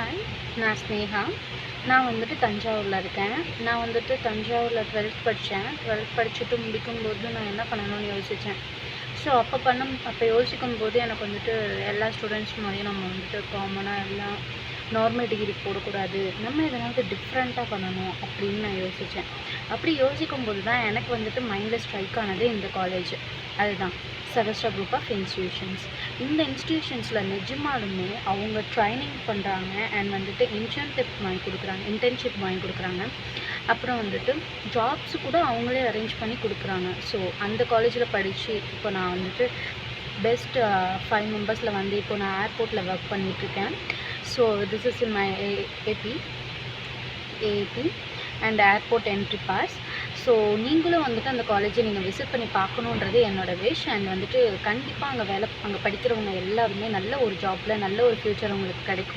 Hi நான் ஸ்னேகா. நான் வந்துட்டு தஞ்சாவூரில் இருக்கேன். நான் வந்துட்டு தஞ்சாவூரில் டுவெல்த் படித்தேன் டுவெல்த் படிச்சுட்டு முடிக்கும்போது நான் என்ன பண்ணணும்னு யோசித்தேன் ஸோ அப்போ பண்ண அப்போ யோசிக்கும் போது எனக்கு வந்துட்டு எல்லா ஸ்டூடெண்ட்ஸ் மாதிரியும் நம்ம வந்துட்டு காமனாக எல்லாம் நார்மல் டிகிரி போடக்கூடாது. நம்ம எதனாவது டிஃப்ரெண்ட்டாக பண்ணணும் அப்படின்னு நான் யோசித்தேன் அப்படி யோசிக்கும் போது தான் எனக்கு வந்துட்டு மைண்டில் ஸ்ட்ரைக் ஆனது இந்த காலேஜ் அதுதான். செவஸ்டா குரூப் ஆஃப் இன்ஸ்டியூஷன்ஸ் இந்த இன்ஸ்டியூஷன்ஸில் நிஜமாலுமே அவங்க ட்ரைனிங் பண்ணுறாங்க அண்ட் வந்துட்டு இன்டர்ன்ஷிப் வாங்கி கொடுக்குறாங்க இன்டர்ன்ஷிப் வாங்கி கொடுக்குறாங்க. அப்புறம் வந்துட்டு ஜாப்ஸ் கூட அவங்களே அரேஞ்ச் பண்ணி கொடுக்குறாங்க. ஸோ அந்த காலேஜில் படித்து இப்போ நான் வந்துட்டு பெஸ்ட் ஃபைவ் மெம்பர்ஸில் வந்து இப்போ நான் ஏர்போர்ட்டில் ஒர்க் பண்ணிகிட்ருக்கேன் so this is in my app app and airport entry pass so நீங்களும் வந்துட்டு அந்த காலேஜை நீங்கள் விசிட் பண்ணி பார்க்கணுன்றது என்னோடய விஷ் அண்ட் வந்துட்டு கண்டிப்பாக அங்கே வேலை அங்கே படிக்கிறவங்க எல்லாருமே நல்ல ஒரு ஜாப்பில் நல்ல ஒரு ஃப்யூச்சர் உங்களுக்கு கிடைக்கும்.